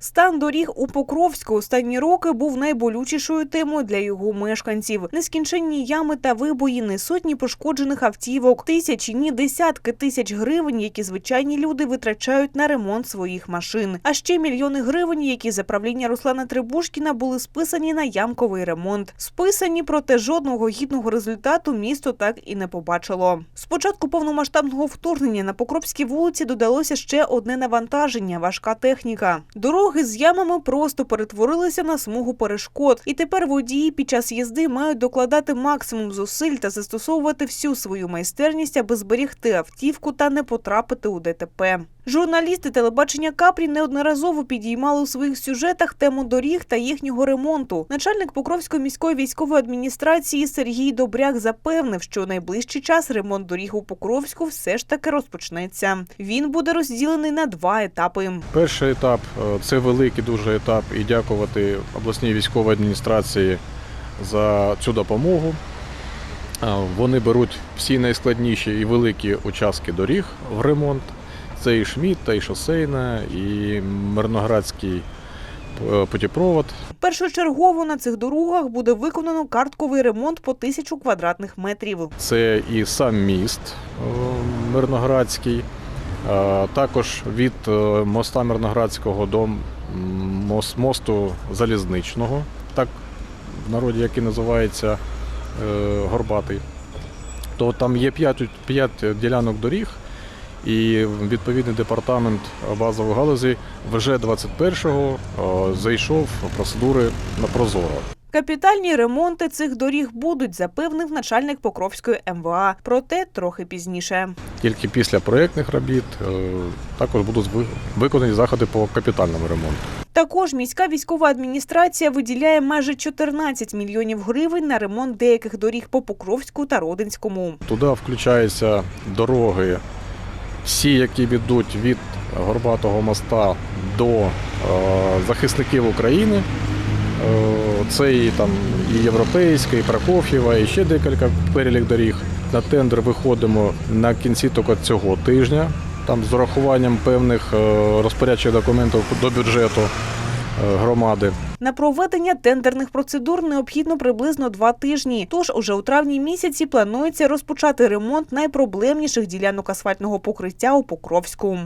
Стан доріг у Покровську останні роки був найболючішою темою для його мешканців. Нескінченні ями та вибоїни, сотні пошкоджених автівок, тисячі, ні десятки тисяч гривень, які звичайні люди витрачають на ремонт своїх машин. А ще мільйони гривень, які за правління Руслана Требушкіна були списані на ямковий ремонт. Списані, проте жодного гідного результату місто так і не побачило. З початку повномасштабного вторгнення на Покровській вулиці додалося ще одне навантаження важка техніка. Дороги з ямами просто перетворилися на смугу перешкод, і тепер водії під час їзди мають докладати максимум зусиль та застосовувати всю свою майстерність, аби зберігти автівку та не потрапити у ДТП. Журналісти телебачення Капрі неодноразово підіймали у своїх сюжетах тему доріг та їхнього ремонту. Начальник Покровської міської військової адміністрації Сергій Добряк запевнив, що у найближчий час ремонт доріг у Покровську все ж таки розпочнеться. Він буде розділений на два етапи. Перший етап е, це великий дуже етап, і дякувати обласній військовій адміністрації за цю допомогу. Вони беруть всі найскладніші і великі участки доріг в ремонт. Це і Шмітта, і шосейна, і Мирноградський е, путепровод. Першочергово на цих дорогах буде виконано картковий ремонт по тисячу квадратних метрів. Це і сам міст е, Мирноградський, також від е, моста Мирноградського до мосту залізничного, так в народі який називається е, Горбатий. То там є 5, 5 ділянок доріг, і відповідний департамент базової галузі вже 21-го е, зайшов в процедури на Прозоро. Капітальні ремонти цих доріг будуть, запевнив начальник Покровської МВА. Проте трохи пізніше. Тільки після проєктних робіт е, також будуть ви- виконані заходи по капітальному ремонту. Також міська військова адміністрація виділяє майже 14 мільйонів гривень на ремонт деяких доріг по Покровську та Родинському. Туди включаються дороги, всі, які ведуть від Горбатого моста до е, захисників України. Це і там і Європейська, і Прокоф'єва, і ще декілька перелік доріг. На тендер виходимо на кінці тільки цього тижня. Там з урахуванням певних е, розпорядчих документів до бюджету е, громади. На проведення тендерних процедур необхідно приблизно два тижні. Тож уже у травні місяці планується розпочати ремонт найпроблемніших ділянок асфальтного покриття у Покровську.